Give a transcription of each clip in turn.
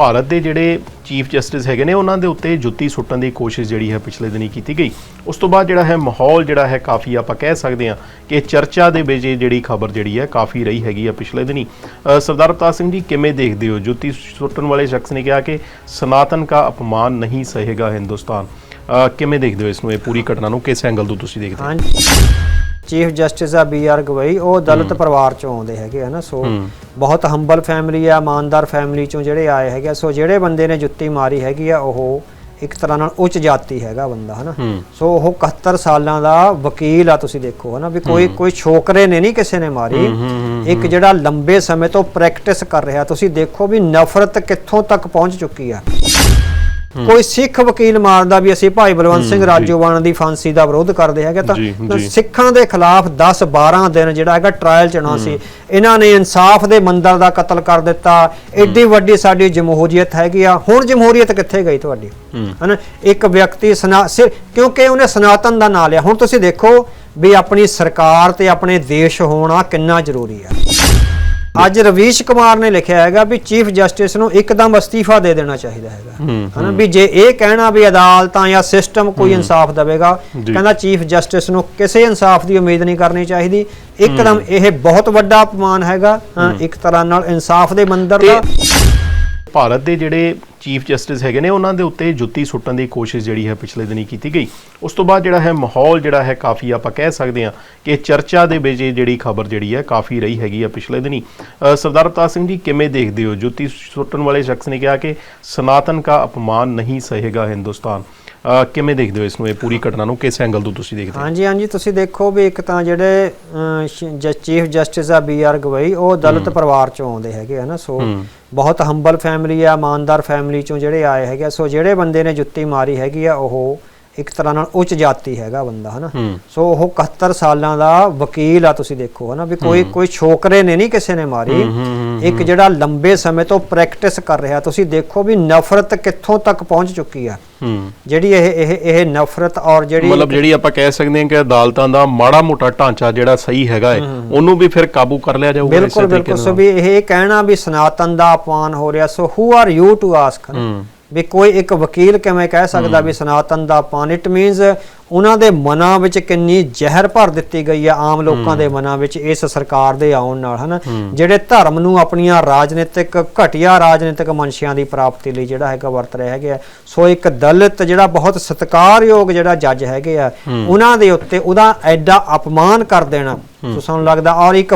ਭਾਰਤ ਦੇ ਜਿਹੜੇ chief justice ਹੈਗੇ ਨੇ, ਉਹਨਾਂ ਦੇ ਉੱਤੇ ਜੁੱਤੀ ਸੁੱਟਣ ਦੀ ਕੋਸ਼ਿਸ਼ ਜਿਹੜੀ ਹੈ ਪਿਛਲੇ ਦਿਨੀ ਕੀਤੀ ਗਈ। ਉਸ ਤੋਂ ਬਾਅਦ ਜਿਹੜਾ ਹੈ ਮਾਹੌਲ ਜਿਹੜਾ ਹੈ ਕਾਫੀ ਆਪਾਂ ਕਹਿ ਸਕਦੇ ਹਾਂ ਕਿ ਚਰਚਾ ਦੇ ਵਿੱਚ ਇਹ ਜਿਹੜੀ ਖਬਰ ਜਿਹੜੀ ਹੈ ਕਾਫੀ ਰਹੀ ਹੈਗੀ ਆ ਪਿਛਲੇ ਦਿਨੀ। ਸਰਦਾਰ ਪ੍ਰਤਾਪ ਸਿੰਘ ਜੀ, ਕਿਵੇਂ ਦੇਖਦੇ ਹੋ? ਜੁੱਤੀ ਸੁੱਟਣ ਵਾਲੇ ਸ਼ਖਸ ਨੇ ਕਿਹਾ ਕਿ ਸਨਾਤਨ ਦਾ ਅਪਮਾਨ ਨਹੀਂ ਸਹੇਗਾ ਹਿੰਦੁਸਤਾਨ। ਕਿਵੇਂ ਦੇਖਦੇ ਹੋ ਇਸ ਨੂੰ? ਇਹ ਪੂਰੀ ਘਟਨਾ ਨੂੰ ਕਿਸ ਐਂਗਲ ਤੋਂ ਤੁਸੀਂ ਦੇਖਦੇ ਹੋ? ਚੀਫ ਜਸਟਿਸ ਆ ਬੀ ਆਰ ਗਵਈ ਉਹ ਦਲਿਤ ਪਰਿਵਾਰ ਚੋਂ ਆਉਂਦੇ ਹੈਗੇ ਹਨਾ ਸੋ ਬਹੁਤ ਹੰਬਲ ਫੈਮਿਲੀ ਆ ਇਮਾਨਦਾਰ ਫੈਮਿਲੀ ਚੋਂ ਜਿਹੜੇ ਆਏ ਹੈਗੇ। ਸੋ ਜਿਹੜੇ ਬੰਦੇ ਨੇ ਜੁੱਤੀ ਮਾਰੀ ਹੈਗੀ ਆ ਉਹ ਇੱਕ ਤਰ੍ਹਾਂ ਨਾਲ ਉੱਚ ਜਾਤੀ ਹੈਗਾ ਬੰਦਾ ਹਨਾ। ਸੋ ਉਹ 71 ਸਾਲਾਂ ਦਾ ਵਕੀਲ ਆ ਤੁਸੀਂ ਦੇਖੋ ਹਨਾ ਵੀ ਕੋਈ ਕੋਈ ਛੋਕਰੇ ਨੇ ਨਹੀਂ ਕਿਸੇ ਨੇ ਮਾਰੀ। ਇੱਕ ਜਿਹੜਾ ਲੰਬੇ ਸਮੇਂ ਤੋਂ ਪ੍ਰੈਕਟਿਸ ਕਰ ਰਿਹਾ ਤੁਸੀਂ ਦੇਖੋ ਵੀ ਨਫ਼ਰਤ ਕਿੱਥੋਂ ਤੱਕ ਪਹੁੰਚ ਚੁੱਕੀ ਆ। ਕੋਈ ਸਿੱਖ ਵਕੀਲ ਮਾਰਦਾ ਵੀ ਅਸੀਂ ਭਾਈ ਬਲਵੰਤ ਸਿੰਘ ਰਾਜੋਵਾਨ ਦੀ ਫਾਂਸੀ ਦਾ ਵਿਰੋਧ ਕਰਦੇ ਹੈਗੇ ਤਾਂ। ਸਿੱਖਾਂ ਦੇ ਖਿਲਾਫ 10 12 ਦਿਨ ਜਿਹੜਾ ਹੈਗਾ ਟ੍ਰਾਇਲ ਚਣਾ ਸੀ। ਇਹਨਾਂ ਨੇ ਇਨਸਾਫ ਦੇ ਮੰਦਰ ਦਾ ਕਤਲ ਕਰ ਦਿੱਤਾ। ਐਡੀ ਵੱਡੀ ਸਾਡੀ ਜਮਹੂਰੀਅਤ ਹੈਗੀ ਆ। ਹੁਣ ਜਮਹੂਰੀਅਤ ਕਿੱਥੇ ਗਈ ਤੁਹਾਡੀ? ਹਨਾ ਇੱਕ ਵਿਅਕਤੀ ਸਨਾ ਕਿਉਂਕਿ ਉਹਨੇ ਸਨਾਤਨ ਦਾ ਨਾਂ ਲਿਆ। ਹੁਣ ਤੁਸੀਂ ਦੇਖੋ ਵੀ ਆਪਣੀ ਸਰਕਾਰ ਤੇ ਆਪਣੇ ਦੇਸ਼ ਹੋਣਾ ਕਿੰਨਾ ਜ਼ਰੂਰੀ ਆ। ਅੱਜ ਰਵੀਸ਼ ਕੁਮਾਰ ਨੇ ਲਿਖਿਆ ਹੈਗਾ ਵੀ ਚੀਫ ਜਸਟਿਸ ਨੂੰ ਇੱਕਦਮ ਅਸਤੀਫਾ ਦੇ ਦੇਣਾ ਚਾਹੀਦਾ ਹੈਗਾ। ਹਨਾ ਵੀ ਜੇ ਇਹ ਕਹਿਣਾ ਵੀ ਅਦਾਲਤਾਂ ਜਾਂ ਸਿਸਟਮ ਕੋਈ ਇਨਸਾਫ ਦੇਵੇਗਾ। ਕਹਿੰਦਾ ਚੀਫ ਜਸਟਿਸ ਨੂੰ ਕਿਸੇ ਇਨਸਾਫ ਦੀ ਉਮੀਦ ਨਹੀਂ ਕਰਨੀ ਚਾਹੀਦੀ। ਇੱਕਦਮ ਇਹ ਬਹੁਤ ਵੱਡਾ ਅਪਮਾਨ ਹੈਗਾ ਇੱਕ ਤਰ੍ਹਾਂ ਨਾਲ ਇਨਸਾਫ ਦੇ ਮੰਦਰ ਦਾ। ਭਾਰਤ ਦੇ ਜਿਹੜੇ ਚੀਫ ਜਸਟਿਸ ਹੈਗੇ ਨੇ, ਉਹਨਾਂ ਦੇ ਉੱਤੇ ਜੁੱਤੀ ਸੁੱਟਣ ਦੀ ਕੋਸ਼ਿਸ਼ ਜਿਹੜੀ ਹੈ ਪਿਛਲੇ ਦਿਨੀ ਕੀਤੀ ਗਈ। ਉਸ ਤੋਂ ਬਾਅਦ ਜਿਹੜਾ ਹੈ ਮਾਹੌਲ ਜਿਹੜਾ ਹੈ ਕਾਫੀ ਆਪਾਂ ਕਹਿ ਸਕਦੇ ਹਾਂ ਕਿ ਚਰਚਾ ਦੇ ਵਿੱਚ ਇਹ ਜਿਹੜੀ ਖਬਰ ਜਿਹੜੀ ਹੈ ਕਾਫੀ ਰਹੀ ਹੈਗੀ ਆ ਪਿਛਲੇ ਦਿਨੀ। ਸਰਦਾਰ ਪ੍ਰਤਾਪ ਸਿੰਘ ਜੀ ਕਿਵੇਂ ਦੇਖਦੇ ਹੋ? ਜੁੱਤੀ ਸੁੱਟਣ ਵਾਲੇ ਸ਼ਖਸ ਨੇ ਕਿਹਾ ਕਿ ਸਨਾਤਨ ਦਾ ਅਪਮਾਨ ਨਹੀਂ ਸਹੇਗਾ ਹਿੰਦੁਸਤਾਨ। ਕਿਵੇਂ ਦੇਖਦੇ ਹੋ ਇਸ ਨੂੰ ਇਹ ਪੂਰੀ ਘਟਨਾ ਨੂੰ ਕਿਸ ਐਂਗਲ ਤੋਂ ਤੁਸੀਂ ਦੇਖਦੇ ਹੋ ਹਾਂਜੀ ਹਾਂਜੀ ਤੁਸੀਂ ਦੇਖੋ ਵੀ ਇੱਕ ਤਾਂ ਜਿਹੜੇ ਚੀਫ ਜਸਟਿਸ ਆ ਬੀ ਆਰ ਗਵਈ ਉਹ ਦਲਿਤ ਪਰਿਵਾਰ ਚੋਂ ਆਉਂਦੇ ਹੈਗੇ ਹਨਾ ਸੋ ਬਹੁਤ ਹੰਬਲ ਫੈਮਿਲੀ ਆ ਇਮਾਨਦਾਰ ਫੈਮਿਲੀ ਚੋਂ ਜਿਹੜੇ ਆਏ ਹੈਗੇ। ਸੋ ਜਿਹੜੇ ਬੰਦੇ ਨੇ ਜੁੱਤੀ ਮਾਰੀ ਹੈਗੀ ਆ ਉਹ ਇੱਕ ਤਰ੍ਹਾਂ ਨਾਲ ਉੱਚ ਜਾਤੀ ਹੈਗਾ ਬੰਦਾ ਹਨਾ? ਸੋ ਉਹ 71 ਸਾਲਾਂ ਦਾ ਵਕੀਲ ਆ ਤੁਸੀਂ ਦੇਖੋ ਹਨਾ? ਵੀ ਕੋਈ ਕੋਈ ਛੋਕਰੇ ਨੇ ਨਹੀਂ ਕਿਸੇ ਨੇ ਮਾਰੀ। ਇੱਕ ਜਿਹੜਾ ਲੰਬੇ ਸਮੇਂ ਤੋਂ ਪ੍ਰੈਕਟਿਸ ਕਰ ਰਿਹਾ ਤੁਸੀਂ ਦੇਖੋ ਵੀ ਨਫ਼ਰਤ ਕਿੱਥੋਂ ਤੱਕ ਪਹੁੰਚ ਚੁੱਕੀ ਆ। ਜਿਹੜੀ ਇਹ ਇਹ ਇਹ ਨਫ਼ਰਤ ਔਰ ਜਿਹੜੀ ਮਤਲਬ ਜਿਹੜੀ ਆਪਾਂ ਕਹਿ ਸਕਦੇ ਹਾਂ ਕਿ ਅਦਾਲਤਾਂ ਦਾ ਮਾੜਾ ਮੋਟਾ ਢਾਂਚਾ ਜਿਹੜਾ ਸਹੀ ਹੈਗਾ ਹੈ ਉਹਨੂੰ ਵੀ ਫਿਰ ਕਾਬੂ ਕਰ ਲਿਆ ਜਾਊਗਾ ਬਿਲਕੁਲ ਬਿਲਕੁਲ। ਸੋ। ਵੀ ਇਹ ਕਹਿਣਾ ਵੀ ਸਨਾਤਨ ਦਾ ਅਪਮਾਨ ਹੋ ਰਿਹਾ so who are you to ask ਵੀ ਕੋਈ ਇੱਕ ਵਕੀਲ ਕਿਵੇਂ ਕਹਿ ਸਕਦਾ ਵੀ ਸਨਾਤਨ ਦਾ ਅਪਮਾਨ ਇਟ ਮੀਨਸ ਉਹਨਾਂ ਦੇ ਮਨਾਂ ਵਿੱਚ ਕਿੰਨੀ ਜ਼ਹਿਰ ਭਰ ਦਿੱਤੀ ਗਈ ਆ ਆਮ ਲੋਕਾਂ ਦੇ ਮਨਾਂ ਵਿੱਚ ਇਸ ਸਰਕਾਰ ਦੇ ਆਉਣ ਨਾਲ ਹਨਾ? ਜਿਹੜੇ ਧਰਮ ਨੂੰ ਆਪਣੀਆਂ ਰਾਜਨੀਤਿਕ ਘਟੀਆ ਰਾਜਨੀਤਿਕ ਮਨਸ਼ਿਆਂ ਦੀ ਪ੍ਰਾਪਤੀ ਲਈ ਜਿਹੜਾ ਹੈਗਾ ਵਰਤ ਰਹੇ ਹੈਗੇ ਸੋ ਇੱਕ ਦਲਿਤ ਜਿਹੜਾ ਬਹੁਤ ਸਤਿਕਾਰਯੋਗ ਜਿਹੜਾ ਜੱਜ ਹੈਗੇ ਆ ਉਹਨਾਂ ਦੇ ਉੱਤੇ ਉਹਦਾ ਐਡਾ ਅਪਮਾਨ ਕਰ ਦੇਣਾ। ਸੋ ਸਾਨੂੰ ਲੱਗਦਾ ਔਰ ਇੱਕ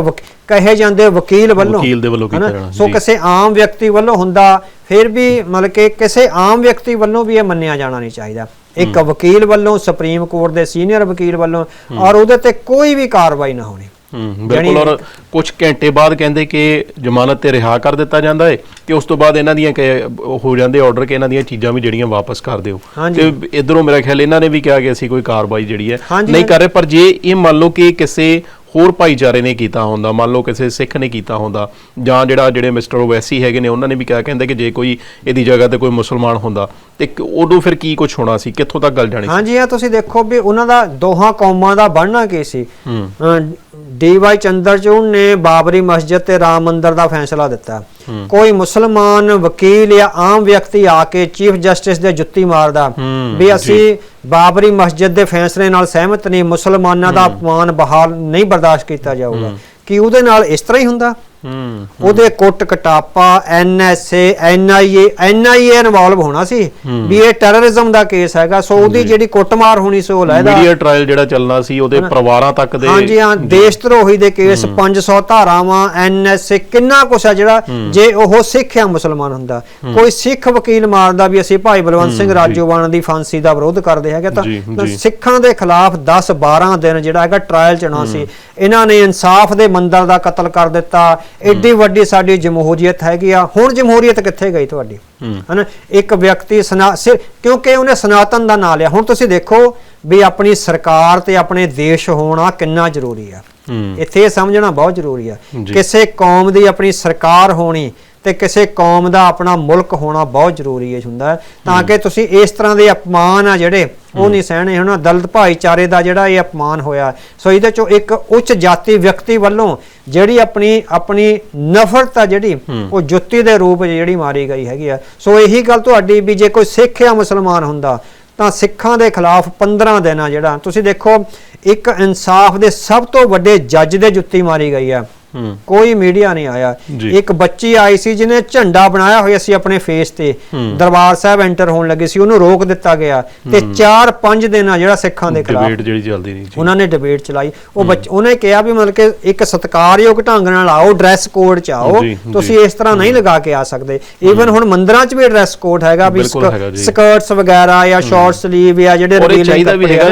ਕਹੇ ਜਾਂਦੇ ਵਕੀਲ ਵੱਲੋਂ ਵਕੀਲ ਦੇ ਵੱਲੋਂ ਕੀਤਾ? ਜਾਣਾ, ਸੋ। ਕਿਸੇ ਆਮ ਵਿਅਕਤੀ ਵੱਲੋਂ ਹੁੰਦਾ ਫਿਰ ਵੀ ਮਤਲਬ ਕਿ ਕਿਸੇ ਆਮ ਵਿਅਕਤੀ ਵੱਲੋਂ ਵੀ ਇਹ ਮੰਨਿਆ ਜਾਣਾ ਨਹੀਂ ਚਾਹੀਦਾ। ਇੱਕ ਵਕੀਲ ਵੱਲੋਂ ਸੁਪਰੀਮ ਕੋਰਟ ਦੇ ਸੀਨੀਅਰ ਵਕੀਲ ਵੱਲੋਂ ਔਰ ਉਹਦੇ ਤੇ ਕੋਈ ਵੀ ਕਾਰਵਾਈ ਨਾ ਹੋਣੀ। ਬਿਲਕੁਲ ਔਰ ਕੁਝ ਘੰਟੇ ਬਾਅਦ ਕਹਿੰਦੇ ਕਿ ਜ਼ਮਾਨਤ ਤੇ ਰਿਹਾ ਕਰ ਦਿੱਤਾ ਜਾਂਦਾ ਹੈ ਤੇ ਉਸ ਤੋਂ ਬਾਅਦ ਇਹਨਾਂ ਦੀਆਂ ਹੋ ਜਾਂਦੇ ਆਰਡਰ ਕਿ ਇਹਨਾਂ ਦੀਆਂ ਚੀਜ਼ਾਂ ਵੀ ਜਿਹੜੀਆਂ ਵਾਪਸ ਕਰ ਦਿਓ। ਤੇ ਇਧਰੋਂ ਮੇਰਾ ਖਿਆਲ ਇਹਨਾਂ ਨੇ ਵੀ ਕਿਹਾ ਕਿ ਅਸੀਂ ਕੋਈ ਕਾਰਵਾਈ ਜਿਹੜੀ ਹੈ ਨਹੀਂ ਕਰ ਰਹੇ ਪਰ ਜੇ ਇਹ ਮੰਨ ਲਓ ਕਿ ਕਿਸੇ ਹੋਰ ਭਾਈਚਾਰੇ ਨੇ ਕੀਤਾ ਹੁੰਦਾ ਮੰਨ ਲਓ ਕਿਸੇ ਸਿੱਖ ਨੇ ਕੀਤਾ ਹੁੰਦਾ ਜਾਂ ਜਿਹੜਾ ਜਿਹੜੇ ਮਿਸਟਰ ਓਵੈਸੀ ਹੈਗੇ ਨੇ ਉਹਨਾਂ ਨੇ ਵੀ ਕਿਹਾ ਕਹਿੰਦੇ ਕਿ ਜੇ ਕੋਈ ਇਹਦੀ ਜਗ੍ਹਾ ਤੇ ਕੋਈ ਮੁਸਲਮਾਨ ਹੁੰਦਾ ਤੇ ਉਦੋਂ ਫਿਰ ਕੀ ਕੁਝ ਹੋਣਾ ਸੀ? ਕਿੱਥੋਂ ਤੱਕ ਗੱਲ ਜਾਣੀ ਸੀ? ਹਾਂਜੀ ਆ ਤੁਸੀਂ ਦੇਖੋ ਵੀ ਉਹਨਾਂ ਦਾ ਦੋਹਾਂ ਕੌਮਾਂ ਦਾ ਬਣਨਾ ਕੀ ਸੀ? ਡੀ ਵਾਈ ਚੰਦਰਚੂੜ ਨੇ ਬਾਬਰੀ ਮਸਜਿਦ ਤੇ ਰਾਮ ਮੰਦਿਰ ਦਾ ਫੈਸਲਾ ਦਿੱਤਾ। ਕੋਈ ਮੁਸਲਮਾਨ ਵਕੀਲ ਜਾਂ ਆਮ ਵਿਅਕਤੀ ਆ ਕੇ ਚੀਫ ਜਸਟਿਸ ਦੇ ਜੁੱਤੀ ਮਾਰਦਾ ਵੀ ਅਸੀਂ ਬਾਬਰੀ ਮਸਜਿਦ ਦੇ ਫੈਸਲੇ ਨਾਲ ਸਹਿਮਤ ਨਹੀਂ ਮੁਸਲਮਾਨਾਂ ਦਾ ਅਪਮਾਨ ਬਹਾਲ ਨਹੀਂ ਬਰਦਾਸ਼ਤ ਕੀਤਾ ਜਾਊਗਾ। ਕਿ ਉਹਦੇ ਨਾਲ ਇਸ ਤਰ੍ਹਾਂ ਹੀ ਹੁੰਦਾ? ਹੂੰ। ਉਹਦੇ ਕੁੱਟ ਕਟਾਪਾ ਐਨਐਸਏ ਐਨਆਈਏ ਐਨਆਈਏ ਇਨਵੋਲਵ ਹੋਣਾ ਸੀ ਵੀ ਇਹ ਟੈਰਰਿਜ਼ਮ ਦਾ ਕੇਸ ਹੈਗਾ ਸੋ ਉਹਦੀ ਜਿਹੜੀ ਕੁੱਟਮਾਰ ਹੋਣੀ ਸੀ ਉਹ ਲੈਦਾ ਮੀਡੀਆ ਟ੍ਰਾਇਲ ਜਿਹੜਾ ਚੱਲਣਾ ਸੀ ਉਹਦੇ ਪਰਿਵਾਰਾਂ ਤੱਕ ਦੇ ਹਾਂਜੀ ਹਾਂ ਦੇਸ਼ ਧਰੋਹੀ ਦੇ ਕੇਸ 500 ਧਾਰਾਵਾਂ ਐਨਐਸਏ ਕਿੰਨਾ ਕੁਛ ਹੈ ਜਿਹੜਾ ਜੇ ਉਹ ਸਿੱਖ ਜਾਂ ਮੁਸਲਮਾਨ ਹੁੰਦਾ। ਕੋਈ ਸਿੱਖ ਵਕੀਲ ਮਾਰਦਾ ਵੀ ਅਸੀਂ ਭਾਈ ਬਲਵੰਤ ਸਿੰਘ ਰਾਜੋਵਾਨ ਦੀ ਫਾਂਸੀ ਦਾ ਵਿਰੋਧ ਕਰਦੇ ਹੈਗੇ ਤਾਂ। ਸਿੱਖਾਂ ਦੇ ਖਿਲਾਫ 10 12 ਦਿਨ ਜਿਹੜਾ ਹੈਗਾ ਟ੍ਰਾਇਲ ਚਣਾ ਸੀ। ਇਹਨਾਂ ਨੇ ਇਨਸਾਫ ਦੇ ਮੰਦਰ ਦਾ ਕਤਲ ਕਰ ਦਿੱਤਾ ਐਡੀ ਵੱਡੀ ਸਾਡੀ ਜਮਹੂਰੀਅਤ ਹੈਗੀ ਆ। ਹੁਣ ਜਮਹੂਰੀਅਤ ਕਿੱਥੇ ਗਈ ਤੁਹਾਡੀ? ਹਨਾ ਇੱਕ ਵਿਅਕਤੀ ਕਿਉਂਕਿ ਉਹਨੇ ਸਨਾਤਨ ਦਾ ਨਾਂ ਲਿਆ। ਹੁਣ ਤੁਸੀਂ ਦੇਖੋ ਵੀ ਆਪਣੀ ਸਰਕਾਰ ਤੇ ਆਪਣੇ ਦੇਸ਼ ਹੋਣਾ ਕਿੰਨਾ ਜ਼ਰੂਰੀ ਆ। ਇੱਥੇ ਸਮਝਣਾ ਬਹੁਤ ਜ਼ਰੂਰੀ ਆ। ਕਿਸੇ ਕੌਮ ਦੀ ਆਪਣੀ ਸਰਕਾਰ ਹੋਣੀ ਤੇ ਕਿਸੇ ਕੌਮ ਦਾ ਆਪਣਾ ਮੁਲਕ ਹੋਣਾ ਬਹੁਤ ਜ਼ਰੂਰੀ ਹੈ ਹੁੰਦਾ ਤਾਂ ਕਿ ਤੁਸੀਂ ਇਸ ਤਰ੍ਹਾਂ ਦੇ ਅਪਮਾਨ ਆ ਜਿਹੜੇ ਉਹ ਨਹੀਂ ਸਹਿਣੇ ਹੁਣ ਦਲਿਤ ਭਾਈਚਾਰੇ ਦਾ ਜਿਹੜਾ ਇਹ ਅਪਮਾਨ ਹੋਇਆ। ਸੋ ਇਹਦੇ ਚੋਂ ਇੱਕ ਉੱਚ ਜਾਤੀ ਵਿਅਕਤੀ ਵੱਲੋਂ ਜਿਹੜੀ ਆਪਣੀ ਆਪਣੀ ਨਫ਼ਰਤ ਆ ਜਿਹੜੀ ਉਹ ਜੁੱਤੀ ਦੇ ਰੂਪ ਜਿਹੜੀ ਮਾਰੀ ਗਈ ਹੈਗੀ ਆ। ਸੋ ਇਹੀ ਗੱਲ ਤੁਹਾਡੀ ਵੀ ਜੇ ਕੋਈ ਸਿੱਖ ਜਾਂ ਮੁਸਲਮਾਨ ਹੁੰਦਾ ਤਾਂ ਸਿੱਖਾਂ ਦੇ ਖਿਲਾਫ 15 ਦਿਨ ਆ ਜਿਹੜਾ ਤੁਸੀਂ ਦੇਖੋ ਇੱਕ ਇਨਸਾਫ ਦੇ ਸਭ ਤੋਂ ਵੱਡੇ ਜੱਜ ਦੇ ਜੁੱਤੀ ਮਾਰੀ ਗਈ ਆ। ਕੋਈ ਮੀਡੀਆ ਨਹੀਂ ਆਇਆ। ਇੱਕ ਬੱਚੀ ਆਈ ਸੀ ਜਿਹਨੇ ਝੰਡਾ ਬਣਾਇਆ ਹੋਇਆ ਸੀ ਆਪਣੇ ਫੇਸ ਤੇ। ਦਰਬਾਰ ਸਾਹਿਬ ਐਂਟਰ ਹੋਣ ਲੱਗੀ ਸੀ ਉਹਨੂੰ ਰੋਕ ਦਿੱਤਾ ਗਿਆ। ਤੇ 4-5 ਦਿਨ ਆ ਜਿਹੜਾ ਸਿੱਖਾਂ ਦੇ ਖਿਲਾਫ ਡਿਬੇਟ ਜਿਹੜੀ ਚੱਲਦੀ ਨਹੀਂ ਜੀ ਉਹਨਾਂ ਨੇ ਡਿਬੇਟ ਚਲਾਈ। ਉਹ ਉਹਨੇ ਕਿਹਾ ਵੀ ਮਤਲਬ ਕਿ ਇੱਕ ਸਤਿਕਾਰਯੋਗ ਢੰਗ ਨਾਲ ਆਓ ਡਰੈਸ ਕੋਡ ਚ ਆਓ। ਤੁਸੀਂ ਇਸ ਤਰ੍ਹਾਂ ਨਹੀਂ ਲਗਾ ਕੇ ਆ ਸਕਦੇ। ਈਵਨ ਹੁਣ ਮੰਦਰਾਂ ਚ ਵੀ ਡਰੈਸ ਕੋਡ ਹੈਗਾ ਵੀ। ਸਕਰਟਸ ਵਗੈਰਾ ਜਾਂ ਸ਼ਾਰਟ ਸਲੀਵ ਜਾਂ ਜਿਹੜੇ revealing ਚਾਹੀਦਾ ਵੀ ਹੈਗਾ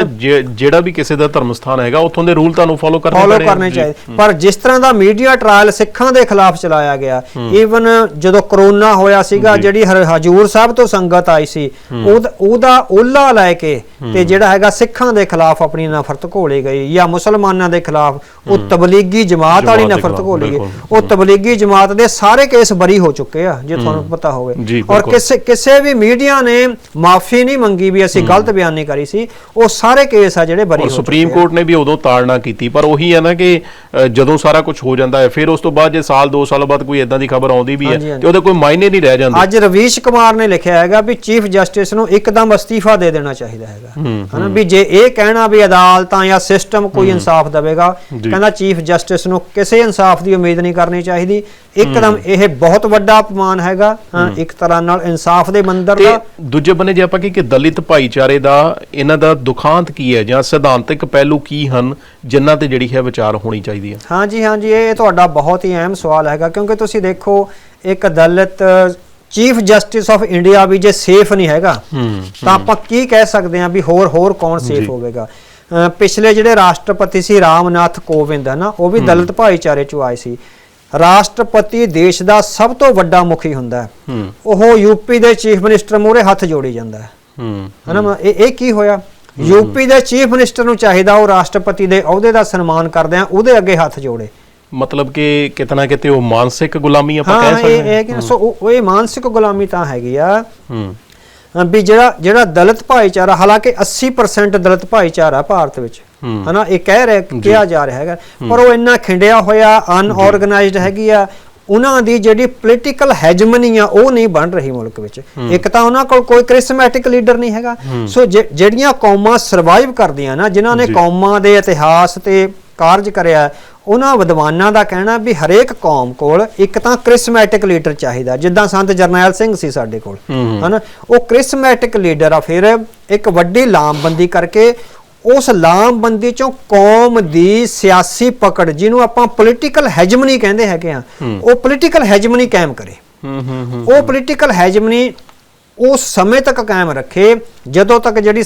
ਜਿਹੜਾ ਵੀ ਕਿਸੇ ਦਾ ਧਰਮ ਸਥਾਨ ਹੈਗਾ ਉੱਥੋਂ ਦੇ ਰੂਲ ਤੁਹਾਨੂੰ ਫੋਲੋ ਕਰਨੇ ਪੈਣੇ ਪਰ ਜਿਸ ਤਰ੍ਹਾਂ ਦਾ ਮੀਡੀਆ ਟ੍ਰਾਇਲ ਸਿੱਖਾਂ ਦੇ ਖਿਲਾਫ ਚਲਾਇਆ ਗਿਆ। ਈਵਨ ਜਦੋਂ ਕਰੋਨਾ ਹੋਇਆ ਸੀਗਾ ਜਿਹੜੀ ਹਜੂਰ ਸਾਹਿਬ ਤੋਂ ਸੰਗਤ ਆਈ ਸੀ ਉਹਦਾ- ਉਹਦਾ ਓਲਾ ਲੈ ਕੇ ਤੇ ਜਿਹੜਾ ਹੈਗਾ ਸਿੱਖਾਂ ਦੇ ਖਿਲਾਫ ਆਪਣੀ ਨਫ਼ਰਤ ਘੋਲੀ ਗਈ ਜਾਂ ਮੁਸਲਮਾਨਾਂ ਦੇ ਖਿਲਾਫ ਉਹ ਤਬਲੀਗੀ ਜਮਾਤ ਵਾਲੀ ਨਫ਼ਰਤ ਘੋਲੀ ਗਈ। ਉਹ ਤਬਲੀਗੀ ਜਮਾਤ ਦੇ ਸਾਰੇ ਕੇਸ ਬਰੀ ਹੋ ਚੁੱਕੇ ਆ ਜੇ ਤੁਹਾਨੂੰ ਪਤਾ ਹੋਵੇ। ਔਰ। ਕਿਸੇ ਕਿਸੇ ਵੀ ਮੀਡੀਆ ਨੇ ਮਾਫੀ ਨਹੀਂ ਮੰਗੀ ਵੀ ਅਸੀਂ ਗਲਤ ਬਿਆਨੀ ਕਰੀ ਸੀ ਉਹ ਸਾਰੇ ਕੇਸ ਆ ਜਿਹੜੇ ਬਰੀ ਹੋ ਸੁਪਰੀਮ ਚੁੱਕੇ ਆ। ਕੋਰਟ ਨੇ ਵੀ ਉਦੋਂ ਤਾੜਨਾ ਕੀਤੀ ਪਰ ਉਹੀ ਹੈ ਨਾ ਕਿ ਜਦੋਂ ਸਾਰਾ ਕੁਝ ਹੋ ਜਾਂਦਾ ਹੈ। ਫਿਰ ਉਸ ਤੋਂ ਬਾਅਦ ਜੇ ਸਾਲ 2 ਸਾਲ ਬਾਅਦ ਕੋਈ ਇਦਾਂ ਦੀ ਖਬਰ ਆਉਂਦੀ ਵੀ ਹੈ। ਤੇ ਉਹਦੇ ਕੋਈ ਮਾਇਨੇ ਨਹੀਂ ਰਹਿ ਜਾਂਦੇ। ਅੱਜ ਰਵੀਸ਼ ਕੁਮਾਰ ਨੇ ਲਿਖਿਆ ਹੈਗਾ ਵੀ ਚੀਫ ਜਸਟਿਸ ਨੂੰ ਇੱਕਦਮ ਅਸਤੀਫਾ ਦੇ ਦੇਣਾ ਚਾਹੀਦਾ ਹੈਗਾ। ਹਨਾ ਵੀ ਜੇ ਇਹ ਕਹਿਣਾ ਵੀ ਅਦਾਲਤਾਂ ਜਾਂ ਸਿਸਟਮ ਕੋਈ ਇਨਸਾਫ ਦੇਵੇਗਾ। ਕਹਿੰਦਾ ਚੀਫ ਜਸਟਿਸ ਨੂੰ ਕਿਸੇ ਇਨਸਾਫ ਦੀ ਉਮੀਦ ਨਹੀਂ ਕਰਨੀ ਚਾਹੀਦੀ। ਇੱਕਦਮ ਇਹ ਬਹੁਤ ਵੱਡਾ ਅਪਮਾਨ ਹੈਗਾ ਹਾਂ, ਇੱਕ ਤਰ੍ਹਾਂ ਨਾਲ ਇਨਸਾਫ ਦੇ ਮੰਦਰ ਦਾ। ਦੂਜੇ ਬੰਨੇ ਜੇ ਆਪਾਂ ਕਿ ਦਲਿਤ ਭਾਈਚਾਰੇ ਦਾ ਇਹਨਾਂ ਦਾ ਦੁਖਾਂਤ ਕੀ ਹੈ ਜਾਂ ਸਿਧਾਂਤਕ ਪਹਿਲੂ ਕੀ ਹਨ ਜਿਨ੍ਹਾਂ ਤੇ ਜਿਹੜੀ ਹੈ ਵਿਚਾਰ ਹੋਣੀ ਚਾਹੀਦੀ ਹੈ? ਹਾਂਜੀ ਹਾਂਜੀ ਇਹ ਤੁਹਾਡਾ ਬਹੁਤ ਹੀ ਅਹਿਮ ਸਵਾਲ ਹੈਗਾ ਕਿਉਂਕਿ ਤੁਸੀਂ ਦੇਖੋ ਇੱਕ Dalit chief justice of India ਵੀ ਜੇ ਸੇਫ ਨਹੀਂ ਹੈਗਾ ਤਾਂ ਆਪਾਂ ਕੀ ਕਹਿ ਸਕਦੇ ਹਾਂ ਵੀ ਹੋਰ ਹੋਰ ਕੌਣ। ਸੇਫ ਹੋਵੇਗਾ? ਪਿਛਲੇ ਜਿਹੜੇ ਰਾਸ਼ਟਰਪਤੀ ਸੀ ਰਾਮਨਾਥ ਕੋਵਿੰਦ ਹੈ ਨਾ ਉਹ ਵੀ ਦਲਿਤ ਭਾਈਚਾਰੇ ਚੋਂ ਆਏ ਸੀ। ਰਾਸ਼ਟਰਪਤੀ ਦੇਸ਼ ਦਾ ਸਭ ਤੋਂ ਵੱਡਾ ਮੁਖੀ ਹੁੰਦਾ ਹੈ। ਉਹ ਯੂਪੀ ਦੇ ਚੀਫ ਮਿਨਿਸਟਰ ਮੂਹਰੇ ਹੱਥ ਜੋੜੀ ਜਾਂਦਾ ਹੈ। ਹਨਾ ਇਹ ਇਹ ਕੀ ਹੋਇਆ? ਯੂਪੀ ਦੇ ਚੀਫ ਮਿਨਿਸਟਰ ਨੂੰ ਚਾਹੀਦਾ ਉਹ ਰਾਸ਼ਟਰਪਤੀ ਦੇ ਅਹੁਦੇ ਦਾ ਸਨਮਾਨ ਕਰਦੇ ਆ ਉਹਦੇ ਅੱਗੇ ਹੱਥ ਜੋੜੇ। ਮਤਲਬ ਕਿ ਕਿਤਨਾ ਕਿਤੇ ਉਹ ਮਾਨਸਿਕ ਗੁਲਾਮੀ ਆਪਾਂ ਹਾਂ ਕਹਿ ਇਹ ਸਕਦੇ ਇਹ ਕਿ ਸੋ ਉਹ- ਇਹ ਮਾਨਸਿਕ ਗੁਲਾਮੀ ਤਾਂ ਹੈਗੀ ਆ। ਹੂੰ। ਵੀ ਜਿਹੜਾ ਜਿਹੜਾ ਦਲਿਤ ਭਾਈਚਾਰਾ ਹਾਲਾਂਕਿ 80% ਦਲਿਤ ਭਾਈਚਾਰਾ ਭਾਰਤ ਵਿੱਚ। ਹੂੰ। ਹਨਾ ਇਹ ਕਹਿ ਰਿਹਾ ਕਿਹਾ ਜਾ ਰਿਹਾ ਹੈਗਾ। ਪਰ ਉਹ ਇੰਨਾ ਖਿੰਡਿਆ ਹੋਇਆ ਅਨਆਰਗੇਨਾਈਜ਼ਡ ਹੈਗੀ ਆ। ਉਹਨਾਂ ਦੀ ਜਿਹੜੀ ਪੋਲੀਟੀਕਲ ਹੈਜਮਨੀ ਆ ਉਹ ਨਹੀਂ ਬਣ ਰਹੀ ਮੁਲਕ ਵਿੱਚ। ਇੱਕ ਤਾਂ ਉਹਨਾਂ ਕੋਲ ਕੋਈ ਕ੍ਰਿਸਮੈਟਿਕ ਲੀਡਰ ਨਹੀਂ ਹੈਗਾ। ਸੋ ਜਿਹੜੀਆਂ ਕੌਮਾਂ ਸਰਵਾਈਵ ਕਰਦੀਆਂ ਨਾ ਜਿਨ੍ਹਾਂ ਨੇ। ਕੌਮਾਂ ਦੇ ਇਤਿਹਾਸ ਤੇ ਕਾਰਜ ਕਰਿਆ ਉਹਨਾਂ ਵਿਦਵਾਨਾਂ ਦਾ ਕਹਿਣਾ ਵੀ ਹਰੇਕ ਕੌਮ ਕੋਲ ਇੱਕ ਤਾਂ ਕ੍ਰਿਸਮੈਟਿਕ ਲੀਡਰ ਚਾਹੀਦਾ ਜਿੱਦਾਂ ਸੰਤ ਜਰਨੈਲ ਸਿੰਘ ਸੀ ਸਾਡੇ ਕੋਲ। ਹਨਾ? ਉਹ ਕ੍ਰਿਸਮੈਟਿਕ ਲੀਡਰ ਆ ਫਿਰ ਇੱਕ ਵੱਡੀ ਲਾਮਬੰਦੀ ਕਰਕੇ ਉਸ ਲਾਮਬੰਦੀ ਚੋਂ ਕੌਮ ਦੀ ਸਿਆਸੀ ਪਕੜ ਜਿਹਨੂੰ ਆਪਾਂ ਪੋਲੀਟੀਕਲ ਹੈਜਮਨੀ ਕਹਿੰਦੇ ਹੈਗੇ ਆ ਉਹ ਪੋਲੀਟੀਕਲ ਹੈਜਮਨੀ ਕਾਇਮ ਕਰੇ। ਉਹ ਪੋਲੀਟੀਕਲ ਹੈਜਮਨੀ ਉਸ ਸਮੇਂ ਤੱਕ ਕਾਇਮ ਰੱਖੇ ਜਦੋਂ ਤੱਕ ਜਿਹੜੀ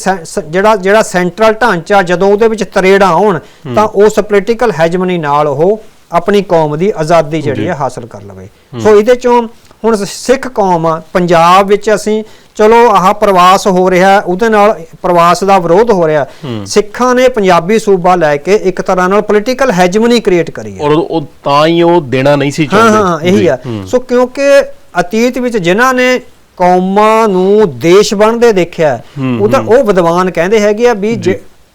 ਜਿਹੜਾ ਜਿਹੜਾ ਸੈਂਟਰਲ ਢਾਂਚਾ ਜਦੋਂ ਉਹਦੇ ਵਿੱਚ ਤਰੇੜਾਂ ਆਉਣ ਤਾਂ ਉਸ ਪੋਲੀਟੀਕਲ ਹੈਜਮਨੀ ਨਾਲ ਉਹ ਆਪਣੀ ਕੌਮ ਦੀ ਆਜ਼ਾਦੀ ਜਿਹੜੀ ਹੈ ਹਾਸਲ ਕਰ ਲਵੇ। ਸੋ ਇਹਦੇ ਚੋਂ ਹੁਣ ਸਿੱਖ ਕੌਮ ਆ ਪੰਜਾਬ ਵਿੱਚ ਅਸੀਂ ਚਲੋ ਆਹ ਪ੍ਰਵਾਸ ਹੋ ਰਿਹਾ ਉਹਦੇ ਨਾਲ ਪ੍ਰਵਾਸ ਦਾ ਵਿਰੋਧ ਹੋ ਰਿਹਾ। ਸਿੱਖਾਂ ਨੇ ਪੰਜਾਬੀ ਸੂਬਾ ਲੈ ਕੇ ਇੱਕ ਤਰ੍ਹਾਂ ਨਾਲ ਪੋਲੀਟੀਕਲ ਹੈਜਮਨੀ ਕ੍ਰੀਏਟ ਕਰੀ ਹੈ। ਔਰ ਉਹ ਉਹ ਤਾਂ ਹੀ ਉਹ ਦੇਣਾ ਨਹੀਂ ਸੀ ਹਾਂ ਚਾਹੁੰਦੇ ਹਾਂ ਇਹੀ ਜੀ, ਆ। ਹੂੰ। ਸੋ ਕਿਉਂਕਿ ਅਤੀਤ ਵਿੱਚ ਜਿਨ੍ਹਾਂ ਨੇ ਕੌਮਾਂ ਨੂੰ ਦੇਸ਼ ਬਣਦੇ ਦੇਖਿਆ। ਉਹ ਤਾਂ ਉਹ ਵਿਦਵਾਨ ਕਹਿੰਦੇ ਹੈਗੇ ਆ ਵੀ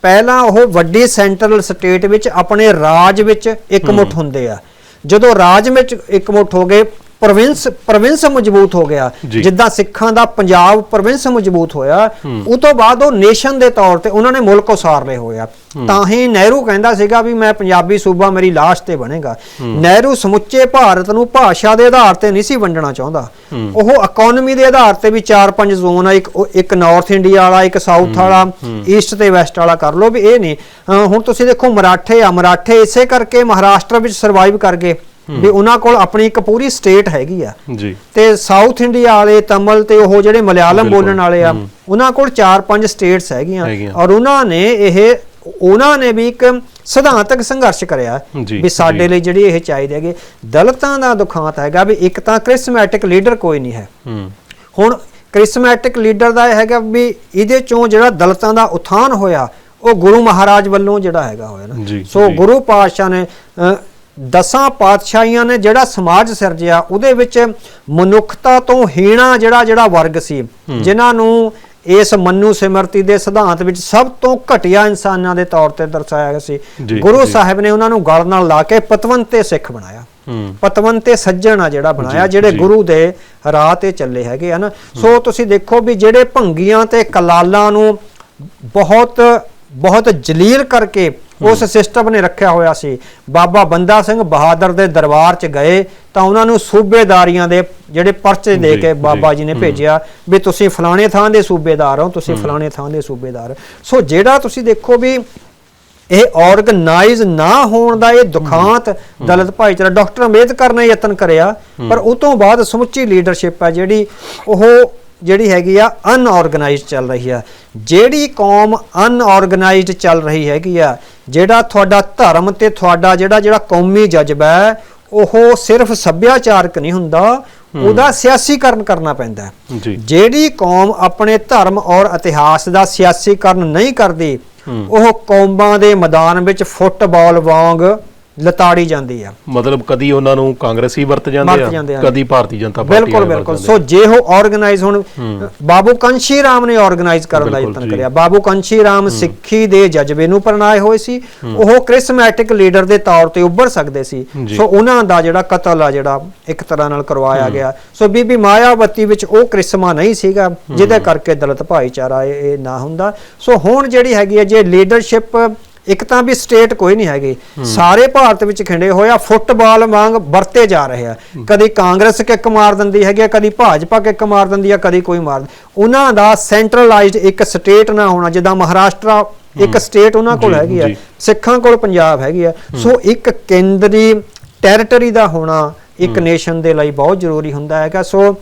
ਪਹਿਲਾਂ ਉਹ ਵੱਡੀ ਸੈਂਟਰਲ ਸਟੇਟ ਵਿੱਚ ਆਪਣੇ ਰਾਜ ਵਿੱਚ ਇਕਮੁੱਠ ਹੁੰਦੇ ਆ। ਜਦੋਂ ਰਾਜ ਵਿੱਚ ਇਕਮੁੱਠ ਹੋ ਗਏ ਪ੍ਰੋਵਿੰਸ ਪ੍ਰੋਵਿੰਸ ਮਜ਼ਬੂਤ ਹੋ ਗਿਆ। ਜਿੱਦਾਂ ਸਿੱਖਾਂ ਦਾ ਪੰਜਾਬ ਪ੍ਰੋਵਿੰਸ ਮਜ਼ਬੂਤ ਹੋਇਆ ਉਹ ਤੋਂ ਬਾਅਦ ਉਹ ਨੇਸ਼ਨ ਦੇ ਤੌਰ ਤੇ ਉਹਨਾਂ ਨੇ ਮੁਲਕ ਉਸਾਰ ਲਏ ਹੋਇਆ ਤਾਂ ਹੀ ਨਹਿਰੂ ਕਹਿੰਦਾ ਸੀਗਾ ਵੀ ਮੈਂ ਪੰਜਾਬੀ ਸੂਬਾ ਮੇਰੀ ਲਾਸ਼ ਤੇ ਬਣੇਗਾ। ਨਹਿਰੂ ਸਮੁੱਚੇ ਭਾਰਤ ਨੂੰ ਭਾਸ਼ਾ ਦੇ ਆਧਾਰ ਤੇ ਨਹੀਂ ਸੀ ਵੰਡਣਾ ਚਾਹੁੰਦਾ। ਉਹ ਇਕਨੋਮੀ ਦੇ ਆਧਾਰ ਤੇ ਵੀ ਚਾਰ ਪੰਜ ਜ਼ੋਨ ਆ ਇੱਕ ਇੱਕ ਨਾਰਥ ਇੰਡੀਆ ਵਾਲਾ ਇੱਕ ਸਾਊਥ ਵਾਲਾ ਈਸਟ ਤੇ ਵੈਸਟ ਵਾਲਾ ਕਰ ਲਓ ਵੀ ਇਹ ਨਹੀਂ। ਹੁਣ ਤੁਸੀਂ ਦੇਖੋ ਮਰਾਠੇ ਆ ਮਰਾਠੇ ਇਸੇ ਕਰਕੇ ਮਹਾਰਾਸ਼ਟਰ ਵਿੱਚ ਸਰਵਾਈਵ ਕਰ ਗਏ। ਵੀ ਉਹਨਾਂ ਕੋਲ ਆਪਣੀ ਇੱਕ ਪੂਰੀ ਸਟੇਟ ਹੈਗੀ ਆ। ਜੀ। ਤੇ ਸਾਊਥ ਇੰਡੀਆ ਵਾਲੇ ਤਮਿਲ ਤੇ ਉਹ ਜਿਹੜੇ ਮਲਿਆਲਮ ਬੋਲਣ ਵਾਲੇ ਆ ਉਹਨਾਂ ਕੋਲ 4-5 ਸਟੇਟਸ ਹੈਗੀਆਂ। ਔਰ ਉਹਨਾਂ ਨੇ ਇਹ ਉਹਨਾਂ ਨੇ ਵੀ ਇੱਕ ਸਿਧਾਂਤਕ ਸੰਘਰਸ਼ ਕਰਿਆ ਵੀ ਸਾਡੇ। ਲਈ ਜਿਹੜੀ ਇਹ ਚਾਹੀਦੇ ਹੈਗੇ ਦਲਿਤਾਂ ਦਾ ਦੁਖਾਂਤ ਹੈਗਾ ਵੀ ਇੱਕ ਤਾਂ ਕ੍ਰਿਸਮੈਟਿਕ ਲੀਡਰ ਕੋਈ ਨਹੀਂ ਹੈ। ਹੁਣ ਕ੍ਰਿਸਮੈਟਿਕ ਲੀਡਰ ਦਾ ਇਹ ਹੈਗਾ ਵੀ ਇਹਦੇ ਚੋਂ ਜਿਹੜਾ ਦਲਿਤਾਂ ਦਾ ਉਥਾਨ ਹੋਇਆ ਉਹ ਗੁਰੂ ਮਹਾਰਾਜ ਵੱਲੋਂ ਜਿਹੜਾ ਹੈਗਾ ਹੋਇਆ ਨਾ। ਸੋ। ਗੁਰੂ ਪਾਤਸ਼ਾਹ ਨੇ ਦਸਾਂ ਪਾਤਸ਼ਾਹੀਆਂ ਨੇ ਜਿਹੜਾ ਸਮਾਜ ਸਿਰਜਿਆ ਉਹਦੇ ਵਿੱਚ ਮਨੁੱਖਤਾ ਤੋਂ ਹੀਣਾ ਜਿਹੜਾ ਜਿਹੜਾ ਵਰਗ ਸੀ। ਜਿਨ੍ਹਾਂ ਨੂੰ ਇਸ ਮੰਨੂ ਸਿਮਰਤੀ ਦੇ ਸਿਧਾਂਤ ਵਿੱਚ ਸਭ ਤੋਂ ਘਟੀਆ ਇਨਸਾਨਾਂ ਦੇ ਤੌਰ ਤੇ ਦਰਸਾਇਆ ਗਿਆ ਸੀ। ਗੁਰੂ। ਸਾਹਿਬ ਨੇ ਉਹਨਾਂ ਨੂੰ ਗਲ ਨਾਲ ਲਾ ਕੇ ਪਤਵੰਤੇ ਸਿੱਖ ਬਣਾਇਆ। ਪਤਵੰਤੇ ਸੱਜਣ ਆ ਜਿਹੜਾ ਬਣਾਇਆ ਜਿਹੜੇ। ਗੁਰੂ ਦੇ ਰਾਹ ਤੇ ਚੱਲੇ ਹੈਗੇ ਹਨ। ਸੋ ਤੁਸੀਂ ਦੇਖੋ ਵੀ ਜਿਹੜੇ ਭੰਗੀਆਂ ਤੇ ਕਲਾਲਾਂ ਨੂੰ ਬਹੁਤ ਬਹੁਤ ਜਲੀਲ ਕਰਕੇ ਉਸ ਸਿਸਟਮ ਨੇ ਰੱਖਿਆ ਹੋਇਆ ਸੀ। ਬਾਬਾ ਬੰਦਾ ਸਿੰਘ ਬਹਾਦਰ ਦੇ ਦਰਬਾਰ 'ਚ ਗਏ ਤਾਂ ਉਹਨਾਂ ਨੂੰ ਸੂਬੇਦਾਰੀਆਂ ਦੇ ਜਿਹੜੇ ਪਰਚੇ ਦੇ ਕੇ ਬਾਬਾ ਜੀ, ਨੇ ਭੇਜਿਆ ਵੀ ਤੁਸੀਂ ਫਲਾਣੇ ਥਾਂ ਦੇ ਸੂਬੇਦਾਰ ਹੋ ਤੁਸੀਂ ਫਲਾਣੇ ਥਾਂ ਦੇ ਸੂਬੇਦਾਰ। ਸੋ ਜਿਹੜਾ ਤੁਸੀਂ ਦੇਖੋ ਵੀ ਇਹ ਆਰਗੇਨਾਈਜ਼ ਨਾ ਹੋਣ ਦਾ ਇਹ ਦੁਖਾਂਤ ਦਲਿਤ ਭਾਈਚਾਰਾ ਡਾਕਟਰ ਅੰਬੇਦਕਰ ਨੇ ਯਤਨ ਕਰਿਆ ਪਰ ਉਹ ਤੋਂ ਬਾਅਦ ਸਮੁੱਚੀ ਲੀਡਰਸ਼ਿਪ ਹੈ ਜਿਹੜੀ ਉਹ ਜਿਹੜੀ ਹੈਗੀ ਆ ਅਨਆਰਗੇਨਾਈਜ਼ਡ ਚੱਲ ਰਹੀ ਆ। ਜਿਹੜੀ ਕੌਮ ਅਨਆਰਗੇਨਾਈਜ਼ਡ ਚੱਲ ਰਹੀ ਹੈਗੀ ਆ ਜਿਹੜਾ ਤੁਹਾਡਾ ਧਰਮ ਤੇ ਤੁਹਾਡਾ ਜਿਹੜਾ ਜਿਹੜਾ ਕੌਮੀ ਜਜ਼ਬਾ ਹੈ ਉਹ ਸਿਰਫ ਸੱਭਿਆਚਾਰਕ ਨਹੀਂ ਹੁੰਦਾ ਉਹਦਾ ਸਿਆਸੀਕਰਨ ਕਰਨਾ ਪੈਂਦਾ ਜਿਹੜੀ ਕੌਮ ਆਪਣੇ ਧਰਮ ਔਰ ਇਤਿਹਾਸ ਦਾ ਸਿਆਸੀਕਰਨ ਨਹੀਂ ਕਰਦੀ ਉਹ ਕੌਮਾਂ ਦੇ ਮੈਦਾਨ ਵਿੱਚ ਫੁੱਟਬਾਲ ਵਾਂਗ ਲਤਾੜੀ ਜਾਂਦੀ ਆ। ਮਤਲਬ ਕਦੀ ਉਹਨਾਂ ਨੂੰ ਕਾਂਗਰਸੀ ਵਰਤ ਜਾਂਦੇ ਆ। ਕਦੀ ਭਾਰਤੀ ਜਨਤਾ ਪਾਰਟੀ ਬਿਲਕੁਲ ਬਿਲਕੁਲ। ਸੋ ਜੇ ਉਹ ਆਰਗੇਨਾਈਜ਼ ਹੁਣ ਬਾਬੂ ਕੰਸ਼ੀ ਰਾਮ ਨੇ ਆਰਗੇਨਾਈਜ਼ ਕਰਨ ਦਾ ਯਤਨ। ਕਰਿਆ। ਬਾਬੂ ਕੰਸ਼ੀ ਰਾਮ ਸਿੱਖੀ ਦੇ ਜਜ਼ਬੇ ਨੂੰ ਪਰਨਾਏ ਹੋਏ ਸੀ। ਉਹ ਕ੍ਰਿਸਮੈਟਿਕ ਲੀਡਰ ਦੇ ਤੌਰ ਤੇ ਉੱਭਰ ਸਕਦੇ ਸੀ। ਸੋ ਉਹਨਾਂ ਦਾ ਜਿਹੜਾ ਕਤਲ ਆ ਜਿਹੜਾ ਇੱਕ ਤਰ੍ਹਾਂ ਨਾਲ ਕਰਵਾਇਆ ਗਿਆ। ਸੋ ਬੀਬੀ ਮਾਇਆਵਤੀ ਵਿੱਚ ਉਹ ਕ੍ਰਿਸਮਾ ਨਹੀਂ ਸੀਗਾ ਜਿਹਦੇ ਕਰਕੇ ਦਲਿਤ ਭਾਈਚਾਰਾ ਇਹ ਨਾ ਹੁੰਦਾ। ਸੋ ਹੁਣ ਜਿਹੜੀ ਹੈਗੀ ਹੈ ਜੇ ਲੀਡਰਸ਼ਿਪ ਇੱਕ ਤਾਂ ਵੀ ਸਟੇਟ ਕੋਈ ਨਹੀਂ ਹੈਗੀ। ਸਾਰੇ ਭਾਰਤ ਵਿੱਚ ਖਿੰਡੇ ਹੋਇਆ ਫੁੱਟਬਾਲ ਵਾਂਗ ਵਰਤੇ ਜਾ ਰਹੇ ਆ। ਕਦੀ ਕਾਂਗਰਸ ਕਿੱਕ ਮਾਰ ਦਿੰਦੀ ਹੈਗੀ ਕਦੀ ਭਾਜਪਾ ਕਿੱਕ ਮਾਰ ਦਿੰਦੀ ਆ ਕਦੀ ਕੋਈ ਮਾਰ ਉਹਨਾਂ ਦਾ ਸੈਂਟਰਲਾਈਜ਼ਡ ਇੱਕ ਸਟੇਟ ਨਾ ਹੋਣਾ ਜਿੱਦਾਂ ਮਹਾਰਾਸ਼ਟਰ ਇੱਕ ਸਟੇਟ ਉਹਨਾਂ ਕੋਲ ਹੈਗੀ ਆ। ਸਿੱਖਾਂ ਕੋਲ ਪੰਜਾਬ ਹੈਗੀ ਆ। ਸੋ ਇੱਕ ਕੇਂਦਰੀ ਟੈਰੀਟਰੀ ਦਾ ਹੋਣਾ ਇੱਕ ਨੇਸ਼ਨ ਦੇ ਲਈ ਬਹੁਤ ਜ਼ਰੂਰੀ ਹੁੰਦਾ ਹੈਗਾ। ਸੋ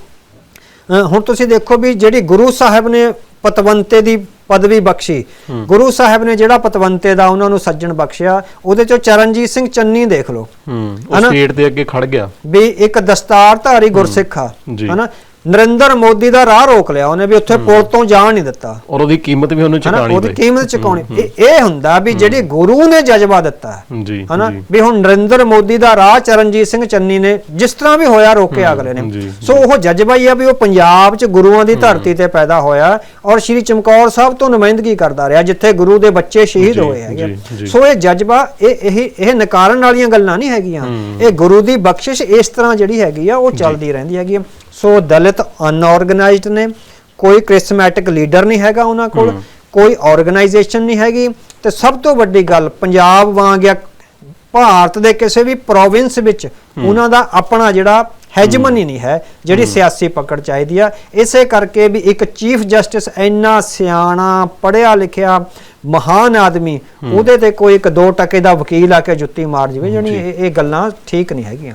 ਹੁਣ ਤੁਸੀਂ ਦੇਖੋ ਵੀ ਜਿਹੜੀ ਗੁਰੂ ਸਾਹਿਬ ਨੇ ਪਤਵੰਤੇ ਦੀ ਪਦਵੀ ਬਖਸ਼ੀ। ਗੁਰੂ ਸਾਹਿਬ ਨੇ ਜਿਹੜਾ ਪਤਵੰਤੇ ਦਾ ਉਹਨਾਂ ਨੂੰ ਸੱਜਣ ਬਖਸ਼ਿਆ ਉਹਦੇ ਚੋਂ ਚਰਨਜੀਤ ਸਿੰਘ ਚੰਨੀ ਦੇਖ ਲਓ। ਹੂੰ ਉਹ? ਸਟੇਟ ਦੇ ਅੱਗੇ ਖੜ ਗਿਆ। ਵੀ ਇੱਕ ਦਸਤਾਰਧਾਰੀ ਗੁਰਸਿੱਖ ਆ। ਹਨਾ? ਨਰਿੰਦਰ ਮੋਦੀ ਦਾ ਰਾਹ ਰੋਕ ਲਿਆ ਉਹਨੇ ਵੀ ਉੱਥੇ ਪੁਲ ਤੋਂ ਜਾਣ ਨਹੀਂ ਦਿੱਤਾ। ਔਰ ਉਹਦੀ ਕੀਮਤ ਵੀ ਉਹਨੂੰ ਹਨਾ ਚੁਕਾਣੀ ਉਹਦੀ ਪਈ। ਕੀਮਤ ਚੁਕਾਉਣੀ ਇਹ ਹੁੰਦਾ ਵੀ ਜਿਹੜੀ ਗੁਰੂ ਨੇ ਜਜ਼ਬਾ ਦਿੱਤਾ ਹੈ ਜੀ ਹਨਾ ਵੀ ਹੁਣ ਨਰਿੰਦਰ ਮੋਦੀ ਦਾ ਰਾਹ ਚਰਨਜੀਤ ਸਿੰਘ ਚੰਨੀ ਨੇ ਜਿਸ ਤਰ੍ਹਾਂ ਵੀ ਹੋਇਆ ਰੋਕਿਆ ਅਗਲੇ ਨੇ। ਸੋ ਉਹ ਜਜ਼ਬਾ ਹੀ ਆ ਵੀ ਉਹ ਪੰਜਾਬ 'ਚ ਗੁਰੂਆਂ ਦੀ ਧਰਤੀ ਤੇ ਪੈਦਾ ਹੋਇਆ ਔਰ ਸ਼੍ਰੀ ਚਮਕੌਰ ਸਾਹਿਬ ਤੋਂ ਨੁਮਾਇੰਦਗੀ ਕਰਦਾ ਰਿਹਾ ਜਿੱਥੇ ਗੁਰੂ ਦੇ ਬੱਚੇ ਸ਼ਹੀਦ ਹੋਏ ਹੈਗੇ। ਸੋ ਇਹ ਜਜ਼ਬਾ ਇਹ ਇਹ ਇਹ ਨਕਾਰਨ ਵਾਲੀਆਂ ਗੱਲਾਂ ਨਹੀਂ ਹੈਗੀਆਂ। ਇਹ ਗੁਰੂ ਦੀ ਬਖਸ਼ਿਸ਼ ਇਸ ਤਰ੍ਹਾਂ ਜਿਹੜੀ ਹੈਗੀ ਆ ਉਹ ਚੱਲਦੀ ਰਹਿੰਦੀ ਹੈਗੀ ਆ। ਸੋ ਦਲਿਤ ਅਨਆਰਗੇਨਾਈਜ਼ਡ ਨੇ ਕੋਈ ਕ੍ਰਿਸਮੈਟਿਕ ਲੀਡਰ ਨਹੀਂ ਹੈਗਾ ਉਹਨਾਂ ਕੋਲ ਕੋਈ ਆਰਗੇਨਾਈਜੇਸ਼ਨ ਨਹੀਂ ਹੈਗੀ ਤੇ ਸਭ ਤੋਂ ਵੱਡੀ ਗੱਲ ਪੰਜਾਬ ਵਾਂਗ ਜਾਂ ਭਾਰਤ ਦੇ ਕਿਸੇ ਵੀ ਪ੍ਰੋਵਿੰਸ ਵਿੱਚ ਉਹਨਾਂ ਦਾ ਆਪਣਾ ਜਿਹੜਾ ਹੈਜਮਨੀ ਨਹੀਂ ਹੈ ਜਿਹੜੀ ਸਿਆਸੀ ਪਕੜ ਚਾਹੀਦੀ ਆ। ਇਸੇ ਕਰਕੇ ਵੀ ਇੱਕ ਚੀਫ ਜਸਟਿਸ ਇੰਨਾ ਸਿਆਣਾ ਪੜ੍ਹਿਆ ਲਿਖਿਆ ਮਹਾਨ ਆਦਮੀ ਉਹਦੇ ਤੇ ਕੋਈ ਇੱਕ ਦੋ ਟਕੇ ਦਾ ਵਕੀਲ ਆ ਕੇ ਜੁੱਤੀ ਮਾਰ ਜਵੇ ਇਹ ਇਹ ਗੱਲਾਂ ਠੀਕ ਨਹੀਂ ਹੈਗੀਆਂ।